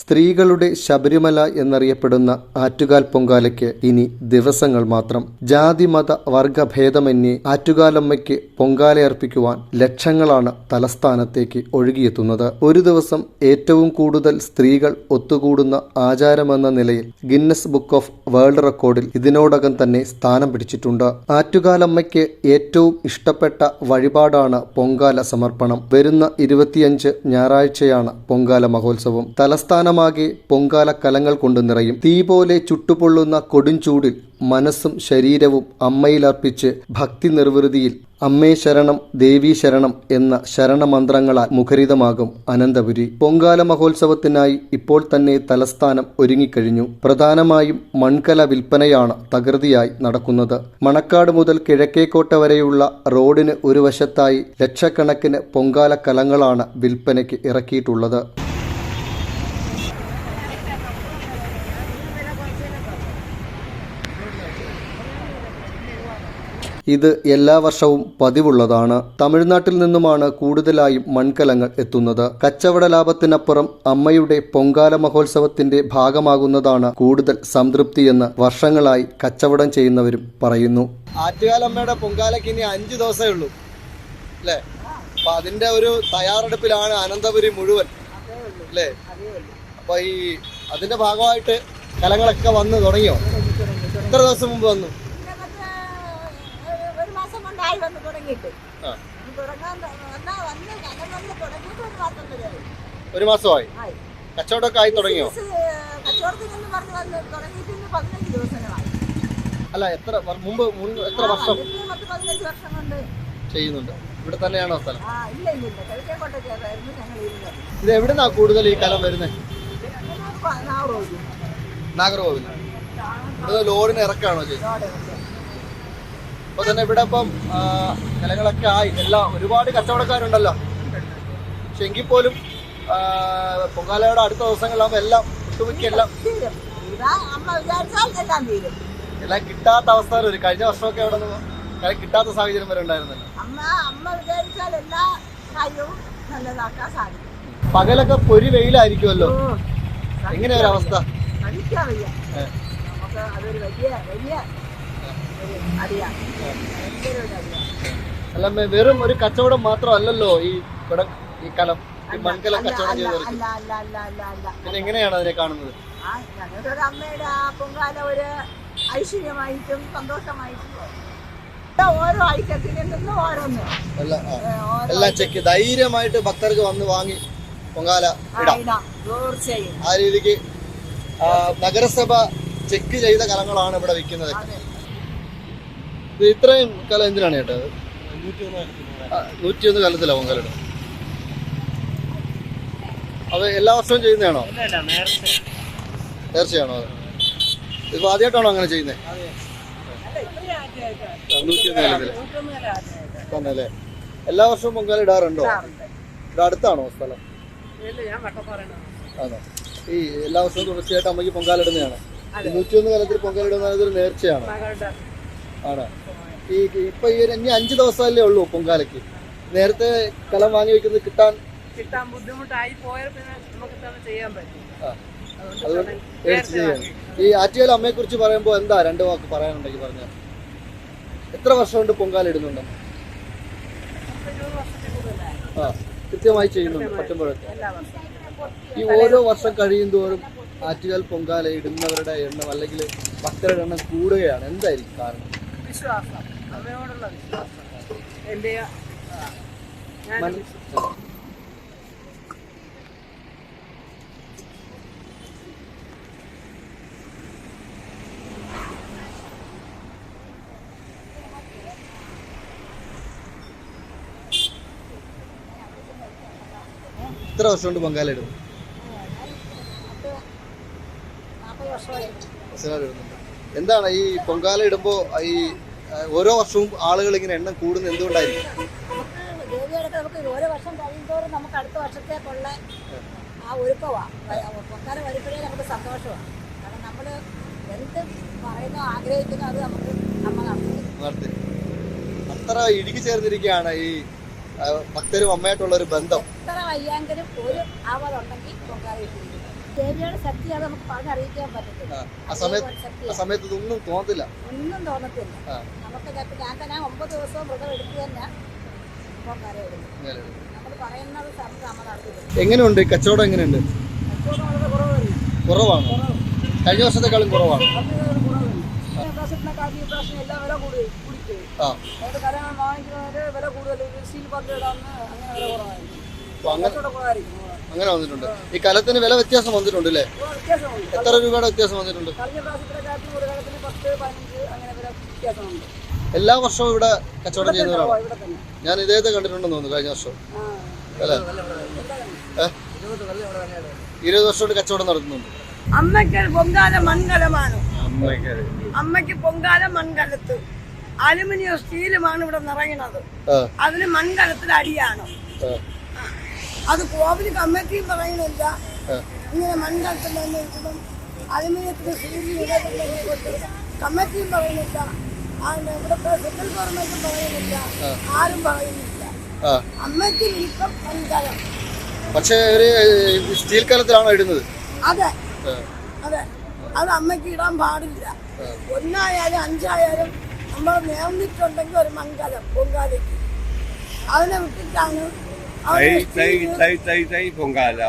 സ്ത്രീകളുടെ ശബരിമല എന്നറിയപ്പെടുന്ന ആറ്റുകാൽ പൊങ്കാലയ്ക്ക് ഇനി ദിവസങ്ങൾ മാത്രം. ജാതി മത വർഗ ഭേദമന്യേ ആറ്റുകാലമ്മയ്ക്ക് പൊങ്കാലയർപ്പിക്കുവാൻ ലക്ഷങ്ങളാണ് തലസ്ഥാനത്തേക്ക് ഒഴുകിയെത്തുന്നത്. ഒരു ദിവസം ഏറ്റവും കൂടുതൽ സ്ത്രീകൾ ഒത്തുകൂടുന്ന ആചാരമെന്ന നിലയിൽ ഗിന്നസ് ബുക്ക് ഓഫ് വേൾഡ് റെക്കോർഡിൽ ഇതിനോടകം തന്നെ സ്ഥാനം പിടിച്ചിട്ടുണ്ട്. ആറ്റുകാലമ്മയ്ക്ക് ഏറ്റവും ഇഷ്ടപ്പെട്ട വഴിപാടാണ് പൊങ്കാല സമർപ്പണം. വരുന്ന ഇരുപത്തിയഞ്ച് ഞായറാഴ്ചയാണ് പൊങ്കാല മഹോത്സവം. തലസ്ഥാനമാകെ പൊങ്കാല കലങ്ങൾ കൊണ്ട് നിറയും. തീ പോലെ ചുട്ടുപൊള്ളുന്ന കൊടുംചൂടിൽ മനസ്സും ശരീരവും അമ്മയിലർപ്പിച്ച് ഭക്തി നിർവൃതിയിൽ അമ്മേ ശരണം ദേവീ ശരണം എന്ന ശരണമന്ത്രങ്ങളാൽ മുഖരിതമാകും അനന്തപുരി. പൊങ്കാല മഹോത്സവത്തിനായി ഇപ്പോൾ തന്നെ തലസ്ഥാനം ഒരുങ്ങിക്കഴിഞ്ഞു. പ്രധാനമായും മൺകല വിൽപ്പനയാണ് തകൃതിയായി നടക്കുന്നത്. മണക്കാട് മുതൽ കിഴക്കേക്കോട്ട വരെയുള്ള റോഡിന് ഒരു വശത്തായി ലക്ഷക്കണക്കിന് പൊങ്കാല കലങ്ങളാണ് വിൽപ്പനയ്ക്ക് ഇറക്കിയിട്ടുള്ളത്. ഇത് എല്ലാ വർഷവും പതിവുള്ളതാണ്. തമിഴ്നാട്ടിൽ നിന്നുമാണ് കൂടുതലായും മൺകലങ്ങൾ എത്തുന്നത്. കച്ചവട ലാഭത്തിനപ്പുറം അമ്മയുടെ പൊങ്കാല മഹോത്സവത്തിന്റെ ഭാഗമാകുന്നതാണ് കൂടുതൽ സംതൃപ്തിയെന്ന് വർഷങ്ങളായി കച്ചവടം ചെയ്യുന്നവരും പറയുന്നു. ആറ്റുകാലമ്മയുടെ പൊങ്കാലയ്ക്ക് ഇനി അഞ്ചു ദിവസമേ ഉള്ളൂ. അല്ലേ? അപ്പൊ അതിന്റെ ഒരു തയ്യാറെടുപ്പിലാണ് അനന്തപുരി മുഴുവൻ. അല്ലേ? അപ്പൊ ഈ അതിന്റെ ഭാഗമായിട്ട് കലങ്ങളൊക്കെ വന്ന് തുടങ്ങിയോ? എത്ര ദിവസം മുമ്പ് വന്നു? കൊണ്ടായി വന്ന് തുടങ്ങിയിട്ട്. തുടങ്ങാൻ വന്നാ വന്ന് കലം വന്ന് തുടങ്ങിയിട്ട് ഒരു മാസം വരെയായി ഒരു മാസമായി. കച്ചവടമൊക്കെ ആയി തുടങ്ങിയോ? ബിസിനസ്, കച്ചവടത്തിനെന്ന് പറഞ്ഞ് വന്ന് തുടങ്ങിയിട്ട് ഇന്ന് പതിനഞ്ച് ദിവസങ്ങളായി. അല്ല എത്ര മുമ്പ് എത്ര വർഷം? ഇതിന് പത്ത് പതിനഞ്ച് വർഷം കൊണ്ട്. ചെയ്യുന്നുണ്ട്. ഇവിടെ തന്നെയാണോ സ്ഥലം? ഇല്ല ഇല്ല ഇല്ല. കിഴക്കേക്കോട്ടയ്ക്കായിരുന്നു ഞങ്ങൾ ഇരുന്നത്. ഇത് എവിടുന്നാ കൂടുതൽ ഈ കലം വരുന്നത് നാഗർകോവിൽ ഇവിടെ ലോറിന് ഇറക്കാണോ ചെയ്യുന്നത്? അപ്പൊ തന്നെ ഇവിടെ ഇപ്പം നിലങ്ങളൊക്കെ ആയി. എല്ലാം ഒരുപാട് കച്ചവടക്കാരുണ്ടല്ലോ. പക്ഷെ എങ്കിൽ പോലും പൊങ്കാലയുടെ അടുത്ത ദിവസങ്ങളിലാകുമ്പോൾ എല്ലാം ഒട്ടുമിക്ക എല്ലാം കിട്ടാത്ത അവസ്ഥ വരും. കഴിഞ്ഞ വർഷമൊക്കെ അവിടെ നിന്ന് കിട്ടാത്ത സാഹചര്യം വരെ ഉണ്ടായിരുന്നല്ലോ. പകലൊക്കെ പൊരി വെയിലായിരിക്കുമല്ലോ. എങ്ങനെയൊരവസ്ഥ അതൊരു വലിയ വലിയ അല്ല വെറും ഒരു കച്ചവടം മാത്രമല്ലല്ലോ ഈ കുടം ഈ കലം ഈ മൺകലം കച്ചവടം ചെയ്തവർക്ക്. അല്ല അല്ല അല്ല അല്ല അല്ല. പിന്നെ എങ്ങനെയാണ് അതിനെ കാണുന്നത്? ആ ഞങ്ങളുടെ ഒരു അമ്മയുടെ ആ പൊങ്കാല ഒരു ഐശ്വര്യമായിട്ടും സന്തോഷമായിട്ടും ഓരോ ഐറ്റത്തിൽ നിന്ന് ഓരോന്ന്. എല്ലാം ആ. ഏ, ഓരോ എല്ലാം ചെക്ക്. ധൈര്യമായിട്ട് ഭക്തർക്ക് വന്ന് വാങ്ങി പൊങ്കാല ഇടാം. ഇടാം. തീർച്ചയായും. ആ രീതിക്ക് ആ, നഗരസഭ ചെക്ക് ചെയ്ത കലങ്ങളാണ് ഇവിടെ വിൽക്കുന്നത്. അതെ. ഇത് ഇത്രയും കലം എന്തിനാണ് ചേട്ടാ നൂറ്റിയൊന്ന് കലത്തിലാണ് പൊങ്കാലിടും അത് എല്ലാ വർഷവും ചെയ്യുന്നതാണോ? തീർച്ചയാണോ അത്? ഇപ്പൊ ആദ്യമായിട്ടാണോ അങ്ങനെ ചെയ്യുന്നത് നൂറ്റിയൊന്ന് കലത്തിൽ. എല്ലാ വർഷവും പൊങ്കാല ഇടാറുണ്ടോ? ഇവിടെ അടുത്താണോ സ്ഥലം? ആണോ? ഈ എല്ലാ വർഷവും തുടർച്ചയായിട്ട് അമ്മയ്ക്ക് പൊങ്കാലിടുന്നതാണ് നൂറ്റിയൊന്ന് കാലത്തിൽ പൊങ്കാലിടുന്ന നേർച്ചയാണ്? ആണ്. ഈ ഇപ്പൊ ഈ ഒരു ഇനി അഞ്ചു ദിവസമല്ലേ ഉള്ളൂ പൊങ്കാലയ്ക്ക്. നേരത്തെ കലം വാങ്ങി വെക്കുന്നത് കിട്ടാൻ കിട്ടാൻ ബുദ്ധിമുട്ടായി പോയാൽ പിന്നെ നമുക്ക് ചെയ്യാൻ പറ്റും. അതുകൊണ്ട് മേടിച്ച് ഈ ആറ്റുകാല അമ്മയെ കുറിച്ച് പറയുമ്പോൾ എന്താ രണ്ട് വാക്ക് പറയാനുണ്ടെങ്കിൽ പറഞ്ഞ എത്ര വർഷം കൊണ്ട് പൊങ്കാല ഇടുന്നുണ്ട്? ആ കൃത്യമായി ചെയ്യുന്നുണ്ട് പറ്റുമ്പോഴൊക്കെ ഈ ഓരോ വർഷം കഴിയും തോറും ആറ്റുകാൽ പൊങ്കാല ഇടുന്നവരുടെ എണ്ണം അല്ലെങ്കിൽ ഭക്തരുടെ എണ്ണം കൂടുകയാണ്. എന്തായിരിക്കും കാരണം? വിശ്വാസം അമ്മയോടുള്ള വിശ്വാസം. എന്റെ ഞാൻ എത്ര ഇത്ര വർഷം കൊണ്ട് പൊങ്കാലിടും എന്താണ് ഈ പൊങ്കാല ഇടുമ്പോ ഈ ഓരോ വർഷവും ആളുകൾ ഇങ്ങനെ എണ്ണം കൂടുന്നത് എന്തുകൊണ്ടായിരിക്കും? നമുക്ക് നമുക്ക് ഓരോ വർഷം കഴിയുമ്പോഴും നമുക്ക് അടുത്ത വർഷത്തേക്കുള്ള ആ ഒരുക്കമാണ് പൊക്കാല വരുമ്പോഴേ നമുക്ക് സന്തോഷമാണ് കാരണം നമ്മൾ എന്ത് പറയുന്നോ ആഗ്രഹിക്കുന്നോ അത് നമുക്ക് നമ്മൾ നടത്തും. അത്ര ഇടുക്കി ചേർന്നിരിക്കുകയാണ് ഈ ഭക്തരും അമ്മയായിട്ടുള്ള ഒരു ബന്ധം. എത്ര വയ്യാങ്കിലും ഒരു ആവതുണ്ടെങ്കിൽ ഇട്ടിരിക്കുന്നത് ദേവിയുടെ ശക്തി അത് നമുക്ക് പറഞ്ഞറിയിക്കാൻ പറ്റത്തില്ല ആ, സമയത്ത് ആ ശക്തിയാണ്. സമയത്ത് ഇതൊന്നും തോന്നത്തില്ല. ഒന്നും തോന്നത്തില്ല. നമുക്ക് ഞാൻ തന്നെ ഒമ്പത് ദിവസവും വ്രതം എടുത്ത് തന്നെ ഇപ്പം കരയിടുന്നു ഇങ്ങനെ. നമ്മൾ പറയുന്നത് സമയത്ത് നമ്മൾ നടത്തില്ല. എങ്ങനെയുണ്ട്? കച്ചവടം എങ്ങനെയുണ്ട്? കച്ചവടം വളരെ കുറവല്ല? കുറവാണ്. കഴിഞ്ഞ വർഷത്തെക്കാളും കുറവാണ്. ഈ പ്രാവശ്യം എല്ലാം വില കൂടി കൂടിപ്പോയി. ആ. അതായത് കരങ്ങൾ വാങ്ങിക്കുന്നവര് വില കൂടുതൽ. സ്റ്റീൽ അങ്ങനെ വില കുറവായിരുന്നു കച്ചവടം കുറവായിരിക്കും. അങ്ങനെ വന്നിട്ടുണ്ട്. ഈ കലത്തിന് വില വ്യത്യാസം വന്നിട്ടുണ്ട് അല്ലേ? എത്ര രൂപയുടെ വ്യത്യാസം വന്നിട്ടുണ്ട്? എല്ലാ വർഷവും ഇവിടെ കച്ചവടം ചെയ്യുന്നവരാണ്? ഞാൻ ഇതേ കണ്ടിട്ടുണ്ടെന്ന് തോന്നുന്നു കഴിഞ്ഞ വർഷം. അല്ലേ? ഇരുപത് കൊല്ലം ഇവിടെ തന്നെയാണ് ഇരുപത് വർഷം കൊണ്ട് കച്ചവടം നടത്തുന്നുണ്ട്. അമ്മയ്ക്ക് പൊങ്കാല മൺകലമാണ്. അമ്മയ്ക്ക് പൊങ്കാല മൺകലത്ത്. അലുമിനിയം സ്റ്റീലുമാണ് ഇവിടെ നിറയുന്നത് അതിന് മൺകലത്തിൽ അടിയാണ് അത് കോവിൽ കമ്മിറ്റിയും പറയണില്ല ആ. ഇങ്ങനെ തന്നെ ഇരിക്കണം അലുമിനിയത്തിന് സ്റ്റീൽ കമ്മിറ്റിയും പറയുന്നില്ല. ഇവിടുത്തെ സെൻട്രൽ ഗവൺമെന്റും പറയുന്നില്ല. ആരും പറയുന്നില്ല. അമ്മയ്ക്ക് നിൽക്കം മൺകലം. പക്ഷേ ഒരു സ്റ്റീൽ കലത്തിലാണോ ഇടുന്നത്? അതെ. അതെ. അത് അമ്മയ്ക്ക് ഇടാൻ പാടില്ല. ഒന്നായാലും അഞ്ചായാലും നമ്മൾ നേർന്നിട്ടുണ്ടെങ്കിൽ ഒരു മൺകലം പൊങ്കാലയ്ക്ക്. അതിനെ വിട്ടിട്ടാണ് തൈ തൈ തൈ തൈ തൈ പൊങ്കാല